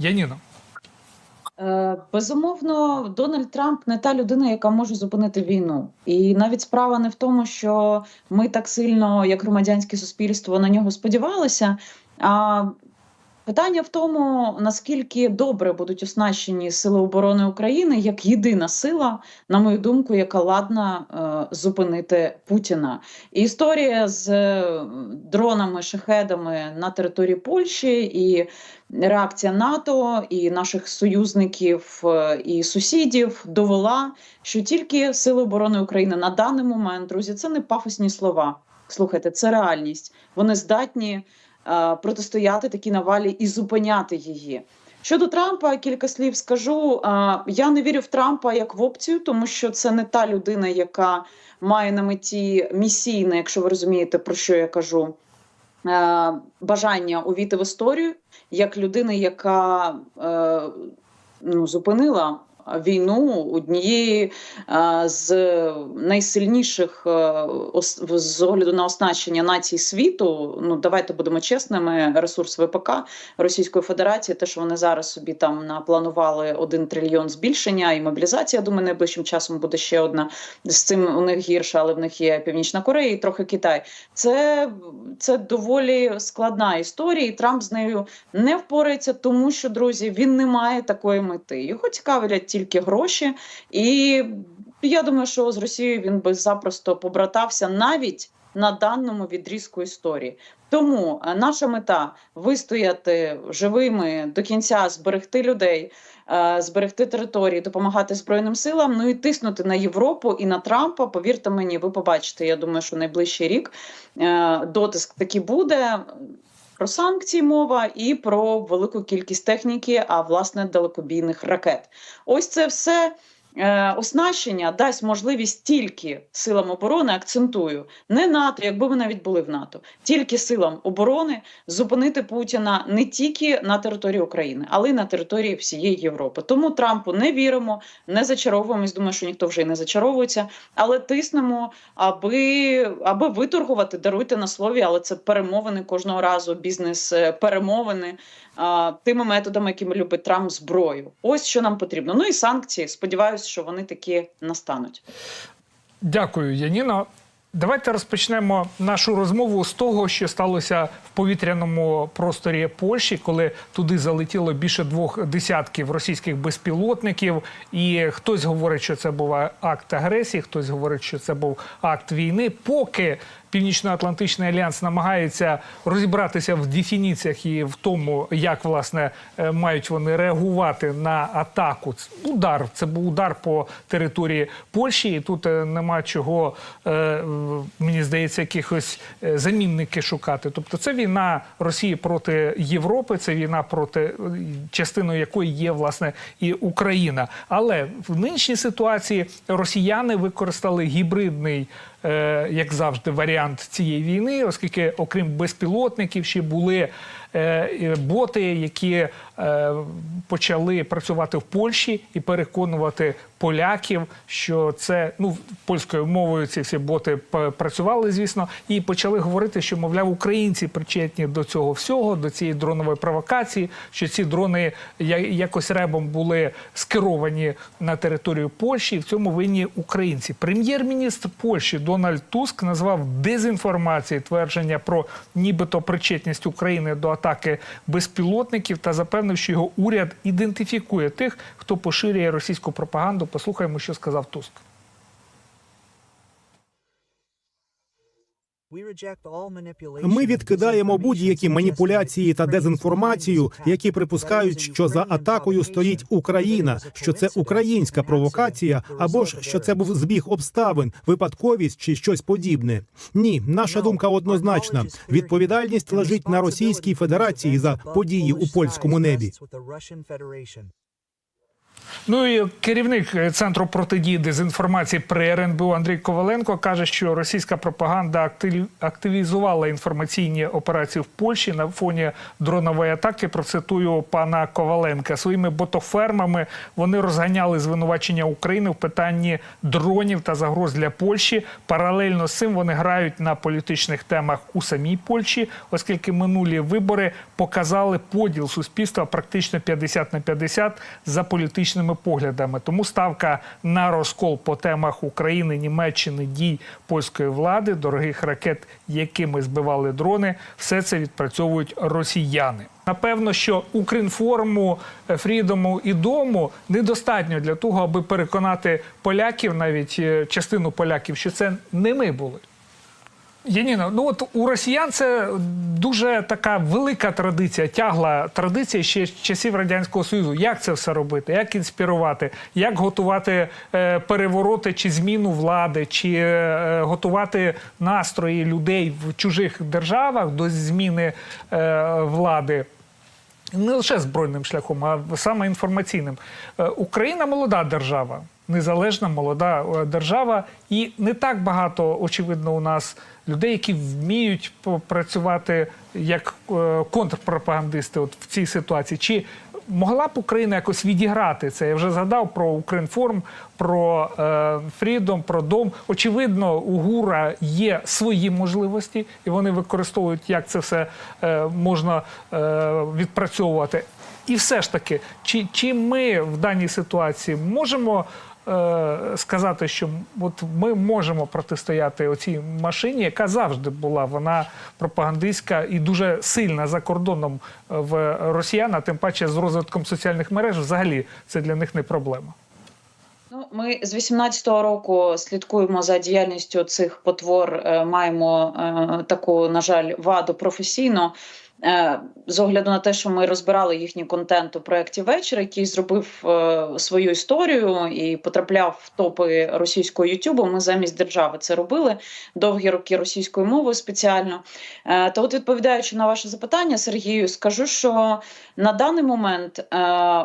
Яніно. Е, Безумовно, Дональд Трамп не та людина, яка може зупинити війну. І навіть справа не в тому, що ми так сильно, як громадянське суспільство, на нього сподівалися. А питання в тому, наскільки добре будуть оснащені сили оборони України як єдина сила, на мою думку, яка ладна е, зупинити Путіна. Історія з е, дронами, шахедами на території Польщі і реакція НАТО і наших союзників е, і сусідів довела, що тільки сили оборони України на даний момент, друзі, це не пафосні слова. Слухайте, це реальність. Вони здатні протистояти такій навалі і зупиняти її. Щодо Трампа, кілька слів скажу. Е, я не вірю в Трампа як в опцію, тому що це не та людина, яка має на меті місійне, якщо ви розумієте, про що я кажу. е, Бажання увійти в історію як людина, яка е, ну, зупинила війну однієї е, з найсильніших е, з огляду на оснащення націй світу. Ну давайте будемо чесними. Ресурс ВПК Російської Федерації, те, що вони зараз собі там напланували один трильйон збільшення і мобілізація. Думаю, найближчим часом буде ще одна. З цим у них гірше, але в них є Північна Корея і трохи Китай. Це, це доволі складна історія, і Трамп з нею не впорається, тому що друзі він не має такої мети. Його цікавлять тільки гроші, і я думаю, що з Росією він би запросто побратався навіть на даному відрізку історії. Тому е, наша мета вистояти живими до кінця, зберегти людей, е, зберегти території, допомагати збройним силам. Ну і тиснути на Європу і на Трампа. Повірте мені, ви побачите. Я думаю, що найближчий рік е, дотиск таки буде. Про санкції мова і про велику кількість техніки, а власне далекобійних ракет. Ось це все оснащення дасть можливість тільки силам оборони, акцентую, не НАТО, якби ми навіть були в НАТО, тільки силам оборони зупинити Путіна не тільки на території України, але й на території всієї Європи. Тому Трампу не віримо, не зачаровуємось. Думаю, що ніхто вже й не зачаровується, але тиснемо, аби, аби виторгувати, даруйте на слові, але це перемовини кожного разу, бізнес е, перемовини тими методами, якими любить Трамп зброю. Ось що нам потрібно. Ну і санкції. Сподіваюся, що вони таки настануть. Дякую, Яніно. Давайте розпочнемо нашу розмову з того, що сталося в повітряному просторі Польщі, коли туди залетіло більше двох десятків російських безпілотників. І хтось говорить, що це був акт агресії, хтось говорить, що це був акт війни. Поки Північно-Атлантичний альянс намагається розібратися в дефініціях і в тому, як власне е, мають вони реагувати на атаку. Удар це був удар по території Польщі, і тут е, нема чого, е, мені здається, якихось замінники шукати. Тобто, це війна Росії проти Європи, це війна проти частиною якої є власне і Україна. Але в нинішній ситуації росіяни використали гібридний як завжди, варіант цієї війни, оскільки, окрім безпілотників, ще були е, е, боти, які е, почали працювати в Польщі і переконувати поляків, що це ну польською мовою ці всі боти працювали, звісно, і почали говорити, що мовляв українці причетні до цього всього, до цієї дронової провокації, що ці дрони якось ребом були скеровані на територію Польщі, і в цьому винні українці. Прем'єр-міністр Польщі Дональд Туск назвав дезінформацією твердження про нібито причетність України до атаки безпілотників та запевнив, що його уряд ідентифікує тих, хто поширює російську пропаганду. Послухаємо, що сказав Туск. Ми відкидаємо будь-які маніпуляції та дезінформацію, які припускають, що за атакою стоїть Україна, що це українська провокація, або ж що це був збіг обставин, випадковість чи щось подібне. Ні, наша думка однозначна. Відповідальність лежить на Російській Федерації за події у польському небі. Ну і керівник е, центру протидії дезінформації при РНБУ Андрій Коваленко каже, що російська пропаганда активі- активізувала інформаційні операції в Польщі на фоні дронової атаки. Процитую пана Коваленка. Своїми ботофермами вони розганяли звинувачення України в питанні дронів та загроз для Польщі. Паралельно з цим вони грають на політичних темах у самій Польщі, оскільки минулі вибори показали поділ суспільства практично 50 на 50 за політичними поглядами. Тому ставка на розкол по темах України, Німеччини, дій польської влади, дорогих ракет, якими збивали дрони, все це відпрацьовують росіяни. Напевно, що Укрінформу, е, Фрідому і дому недостатньо для того, аби переконати поляків, навіть е, частину поляків, що це не ми були. Яніна, ну от у росіян це дуже така велика традиція, тягла традиція ще з часів радянського союзу. Як це все робити? Як інспірувати, як готувати е, перевороти чи зміну влади, чи е, готувати настрої людей в чужих державах до зміни е, влади? не лише збройним шляхом, а саме інформаційним. Е, Україна молода держава, незалежна молода е, держава, і не так багато, очевидно, у нас людей, які вміють працювати як е, контрпропагандисти от в цій ситуації. Чи могла б Україна якось відіграти це? Я вже згадав про Укрінформ, про е, Freedom, про Дом. Очевидно, у ГУРа є свої можливості, і вони використовують, як це все е, можна е, відпрацьовувати. І все ж таки, чи, чи ми в даній ситуації можемо е, сказати, що от ми можемо протистояти оцій машині, яка завжди була вона пропагандистська і дуже сильна за кордоном е, в росіян, а тим паче з розвитком соціальних мереж, взагалі це для них не проблема. Ну, ми з 18-го року слідкуємо за діяльністю цих потвор. е, Маємо е, таку, на жаль, ваду професійно. Е, З огляду на те, що ми розбирали їхній контент у проєкті вечір, який зробив е, свою історію і потрапляв в топи російського Ютубу. Ми замість держави це робили довгі роки російською мовою спеціально. Е, Та, от відповідаючи на ваше запитання, Сергію, скажу, що на даний момент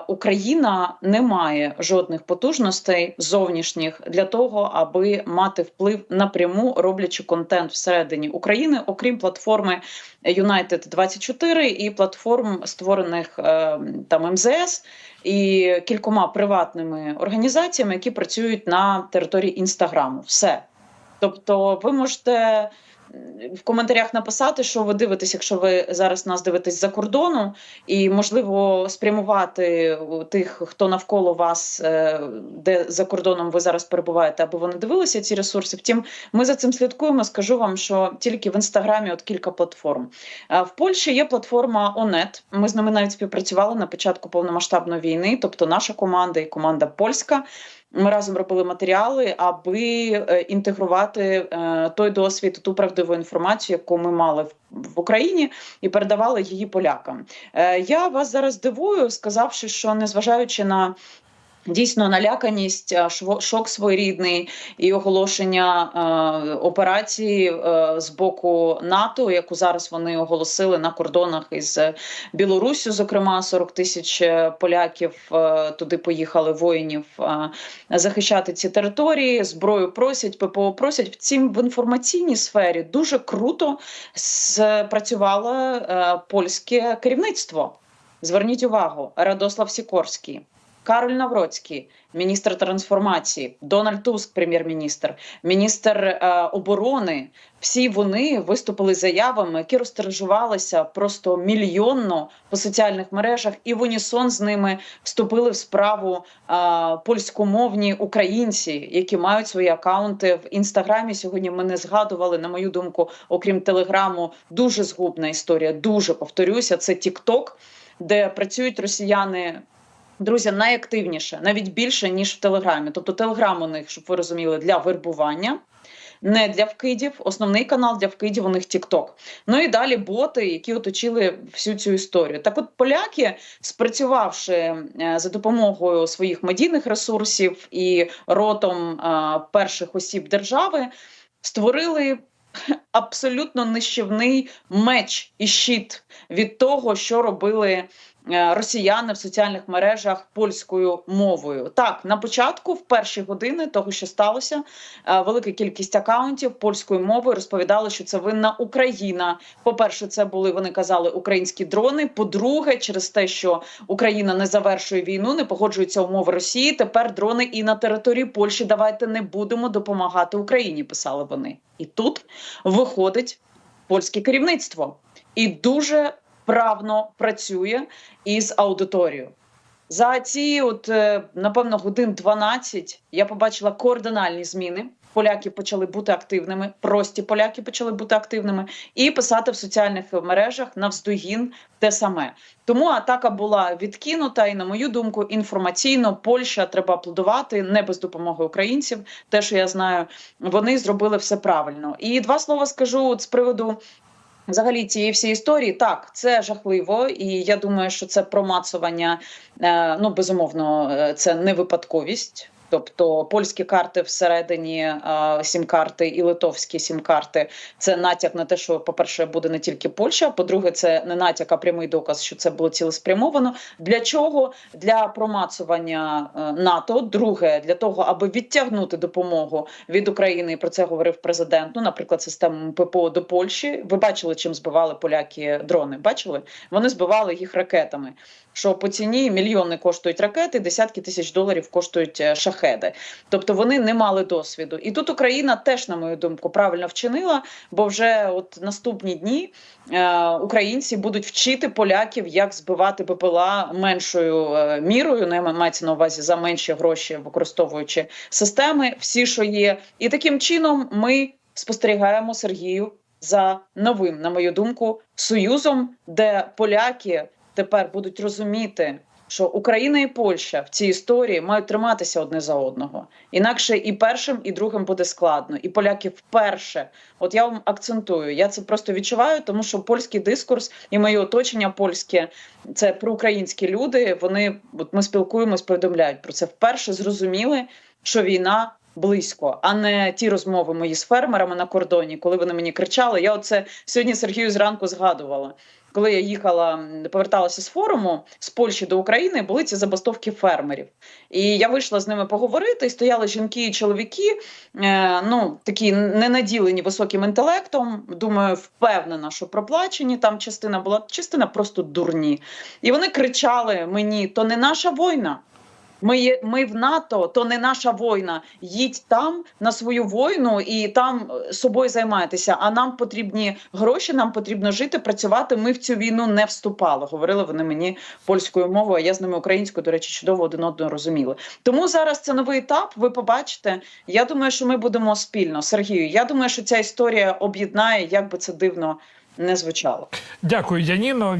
Україна не має жодних потужностей зовнішніх для того, аби мати вплив напряму, роблячи контент всередині України, окрім платформи United 24 і платформ, створених е, там МЗС і кількома приватними організаціями, які працюють на території інстаграму. Все. Тобто, ви можете в коментарях написати, що ви дивитесь, якщо ви зараз нас дивитесь за кордону, і можливо спрямувати тих, хто навколо вас, е, де за кордоном ви зараз перебуваєте, аби вони дивилися ці ресурси. Втім, ми за цим слідкуємо. Скажу вам, що тільки в інстаграмі от кілька платформ. В Польщі є платформа ОНЕТ. Ми з ними навіть співпрацювали на початку повномасштабної війни, тобто наша команда і команда польська. Ми разом робили матеріали, аби е, інтегрувати е, той досвід, ту правдиву інформацію, яку ми мали в, Україні, і передавали її полякам. Е, я вас зараз дивую, сказавши, що незважаючи на Дійсно, наляканість, а, шок своєрідний і оголошення е, операції е, з боку НАТО, яку зараз вони оголосили на кордонах із Білоруссю. Зокрема, 40 тисяч е, поляків е, туди поїхали воїнів е, захищати ці території. Зброю просять, ППО просять. Втім, в інформаційній сфері дуже круто спрацювало е, польське керівництво. Зверніть увагу, Радослав Сікорський. Кароль Навроцький, міністр трансформації, Дональд Туск, прем'єр-міністр, міністр е, оборони. Всі вони виступили заявами, які розтиражувалися просто мільйонно по соціальних мережах, і в унісон з ними вступили в справу е, польськомовні українці, які мають свої акаунти в інстаграмі. Сьогодні ми не згадували, на мою думку, окрім телеграму, дуже згубна історія. Дуже повторюся, це Тікток, де працюють росіяни. Друзі, найактивніше, навіть більше ніж в Телеграмі. Тобто Телеграм у них, щоб ви розуміли, для вербування, не для вкидів. Основний канал для вкидів у них TikTok. Ну і далі боти, які оточили всю цю історію. Так, от поляки, спрацювавши е, за допомогою своїх медійних ресурсів і ротом е, перших осіб держави, створили. Абсолютно нищівний меч і щит від того, що робили росіяни в соціальних мережах польською мовою. Так, на початку, в перші години того, що сталося, е, велика кількість акаунтів польською мовою розповідали, що це винна Україна. По-перше, це були вони казали українські дрони. По-друге, через те, що Україна не завершує війну, не погоджуються умови Росії. Тепер дрони і на території Польщі. Давайте не будемо допомагати Україні. Писали вони, і тут виходить польське керівництво і дуже вправно працює із аудиторією. За ці, от е, напевно, годин 12 я побачила координальні зміни. Поляки почали бути активними, прості поляки почали бути активними і писати в соціальних мережах навздогін те саме. Тому атака була відкинута, і на мою думку, інформаційно Польща треба аплодувати не без допомоги українців. Те, що я знаю, вони зробили все правильно. І два слова скажу от з приводу Взагалі цієї всієї історії так це жахливо, і я думаю, що це промацування. е, Ну безумовно, е, це не випадковість. Тобто польські карти всередині е, сім-карти і литовські сім-карти це натяк на те, що, по-перше, буде не тільки Польща. По-друге, це не натяк, а прямий доказ, що це було цілеспрямовано. Для чого? Для промацування е, НАТО. Друге, для того, аби відтягнути допомогу від України. І про це говорив президент. Ну, наприклад, систему ППО до Польщі. Ви бачили, чим збивали поляки дрони? Бачили? Вони збивали їх ракетами. Що по ціні мільйони коштують ракети, десятки тисяч доларів коштують е, шахеди. Тобто вони не мали досвіду. І тут Україна теж, на мою думку, правильно вчинила, бо вже от наступні дні е, українці будуть вчити поляків, як збивати БПЛА меншою е, мірою. Не мається на увазі за менші гроші, використовуючи системи, всі, що є. І таким чином ми спостерігаємо Сергію за новим, на мою думку, союзом, де поляки тепер будуть розуміти, що Україна і Польща в цій історії мають триматися одне за одного. Інакше і першим, і другим буде складно. І поляки вперше, от я вам акцентую, я це просто відчуваю, тому що польський дискурс і моє оточення польське це проукраїнські люди. Вони от ми спілкуємось, повідомляють про це. Вперше зрозуміли, що війна. Близько, а не ті розмови мої з фермерами на кордоні, коли вони мені кричали. Я оце сьогодні Сергію зранку згадувала. Коли я їхала, поверталася з форуму з Польщі до України, були ці забастовки фермерів. І я вийшла з ними поговорити. І стояли жінки і чоловіки, е, ну такі ненаділені високим інтелектом. Думаю, впевнена, що проплачені. Там частина була частина просто дурні. І вони кричали мені: то не наша війна. Ми, ми в НАТО, то не наша війна. Їдь там на свою війну і там е, собою займайтеся. А нам потрібні гроші, нам потрібно жити, працювати. Ми в цю війну не вступали. Говорили вони мені польською мовою. А я з ними українською, до речі, чудово один одного розуміли. Тому зараз це новий етап. Ви побачите. Я думаю, що ми будемо спільно. Сергію. Я думаю, що ця історія об'єднає, як би це дивно не звучало. Дякую, Яніно.